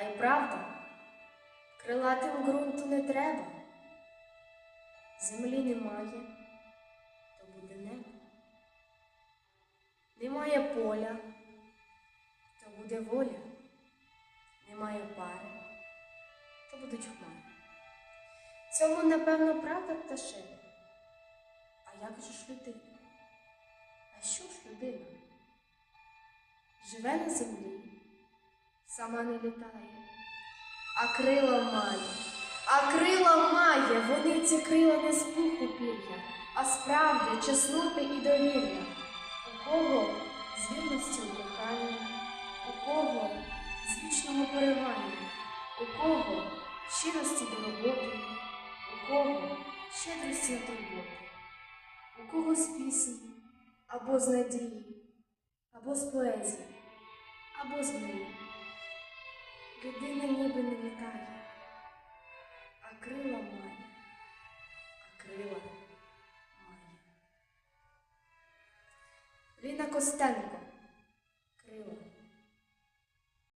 А й правда, крилатим ґрунту не треба. Землі немає, то буде небо. Немає поля, то буде воля. Немає пари, то будуть хмари. Цьому, напевно, правда пташина. А як же ж людина? А що ж людина? Живе на землі, сама не літає, а крила має, а крила має, вони ці крила не з пуху пір'я, а справді чесноти і довір'я. У кого з вірності у коханні, у кого з вічного поривання, у кого щирості до роботи, у кого щедрості на турботи, у кого з пісні, або з надії, або з поезії, або з мрії. Людина ніби не літає, а крила має, а крила має. Ліна Костенко